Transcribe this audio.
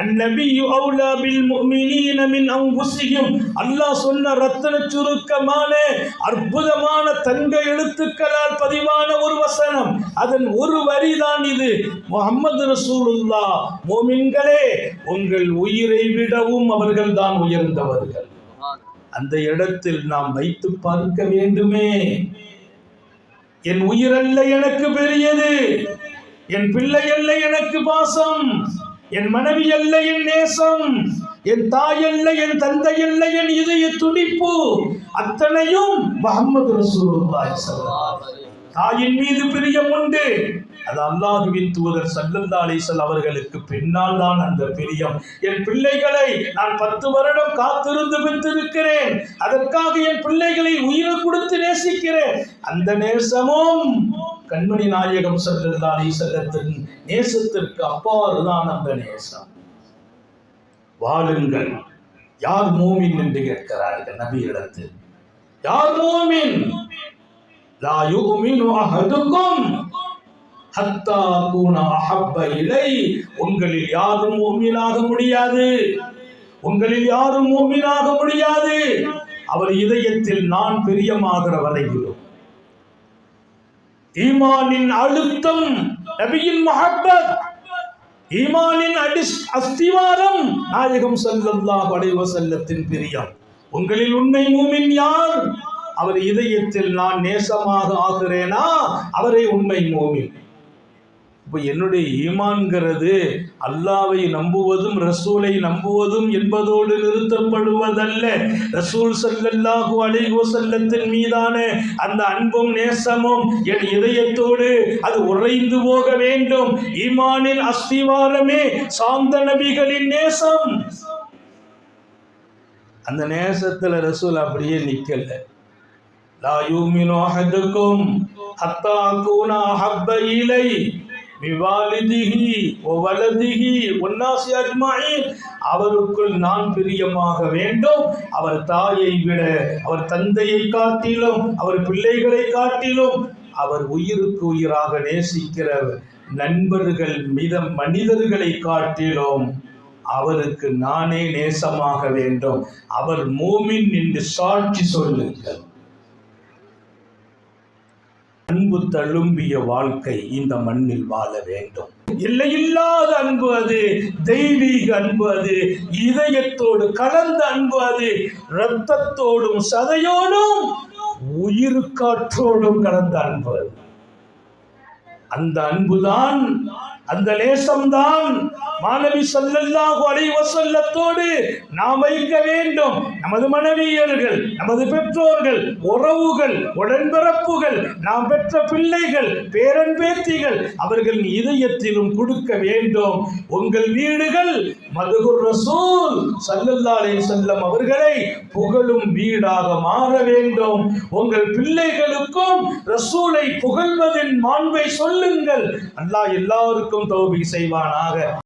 அந்நபியு அவுலா bill முஃமினீன மின் அன்ஃபுஸிஹிம் அல்லாஹ் சொன்ன ரத்தன சுருக்கமான அற்புதமான தங்க எழுத்துக்களால் பதிவான ஒரு வசனம். அதன் ஒரு வரிதான் இது. முஹம்மது ரசூலுல்லா மோமின்களே உங்கள் உயிரை விடவும் அவர்கள்தான் உயர்ந்தவர்கள். அந்த இடத்தில் நாம் வைத்து பார்க்க வேண்டுமே. என் உயிரல்ல எனக்கு பெரியது. என் பிள்ளை அல்ல எனக்கு பாசம். என் மனைவி அல்ல என் நேசம் என் தாய் அல்ல என் தந்தை அல்ல என் இதய துடிப்பு அத்தனையும் முகமது ரசூலுல்லாஹி ஸல்லல்லாஹு அலைஹி வஸல்லம். தாயின் மீது பிரியம் உண்டு. அது அல்லாஹுவின் தூதர் சல்லல்லா அலிசல் அவர்களுக்கு பின்னால் தான் அந்த பிரியம். என் பிள்ளைகளை நான் பத்து வருடம் காத்திருந்து பெற்றிருக்கிறேன் அதற்காக என் பிள்ளைகளை உயிரை கொடுத்து நேசிக்கிறேன். அந்த நேசமும் கண்மணி நாயகம் சல்லல்லா அலிசல்லத்தின் நேசத்திற்கு அப்பாறு தான் அந்த நேசம். வாழுங்கள். யார் மூமின் என்று கேட்கிறார்கள் நபி இடத்தில் யார் மூமின்? லா யுமினு அஹதுக்கும் ஹத்தா கூன அஹப்ப இலை உங்களில் யாரும் மூமினாக முடியாது. உங்களில் யாரும் மூமினாக முடியாது. அவர் இதயத்தில் நான் பிரியமாகிற வரையிலும். ஈமானின் அழுத்தம் நபியின் மஹப்பத். ஈமானின் அடி அஸ்திவாரம். நாயகம் ஸல்லல்லாஹு படைவ செல்லத்தின் பிரியம். உங்களில் உண்மை மூமின் யார்? அவர் இதயத்தில் நான் நேசமாக ஆகிறேனா அவரே உண்மை மோமின். இப்போ என்னுடைய ஈமான்கிறது அல்லாவை நம்புவதும் ரசூலை நம்புவதும் என்பதோடு நிறுத்தப்படுவதல்ல. ரசூல் ஸல்லல்லாஹு அழைகோ செல்லத்தின் மீதான அந்த அன்பும் நேசமும் என் இதயத்தோடு அது உறைந்து போக வேண்டும். ஈமானின் அஸ்திவாரமே சாந்த நபிகளின் நேசம். அந்த நேசத்தில் ரசூல் அப்படியே நிற்கலை லா யூமினு அஹதுக்கும் ஹத்தா அகூன அஹப்ப இலை விவாலிதிஹி வலதிஹி ஒன்னாசி அஜ்மாயின் அவருக்குள் நான் பிரியமாக வேண்டும். அவர் தாயை விட அவர் தந்தையை காட்டிலும் அவர் பிள்ளைகளை காட்டிலும் அவர் உயிருக்கு உயிராக நேசிக்கிற நண்பர்கள் மித மனிதர்களை காட்டிலும் அவருக்கு நானே நேசமாக வேண்டும். அவர் மூமின் என்று சாட்சி சொல்லுங்கள். அன்பு தழும்பிய வாழ்க்கை இந்த மண்ணில் வாழ வேண்டும். எல்லையில்லாத அன்பு அது தெய்வீக அன்பு அது இதயத்தோடு கலந்த அன்பு அது இரத்தத்தோடும் சதையோடும் உயிர் காற்றோடும் கலந்த அன்பு. அந்த அன்புதான் அந்த லேசம்தான் மாணவி ஸல்லல்லாஹு அலைவசல்லத்தோடு நாம் வைக்க வேண்டும். நமது மனைவியர்கள் நமது பெற்றோர்கள் உறவுகள் உடன்பிறப்புகள் நாம் பெற்ற பிள்ளைகள் பேரன் பேத்திகள் அவர்கள் இதயத்திலும் கொடுக்க வேண்டும். உங்கள் வீடுகள் மதுகுர் ரசூல் ஸல்லல்லாஹு செல்லம் அவர்களை புகழும் வீடாக மாற வேண்டும். உங்கள் பிள்ளைகளுக்கும் ரசூலை புகழ்வதின் மாண்பை சொல்லுங்கள். அல்லாஹ் எல்லாருக்கும் தௌபி செய்வானாக.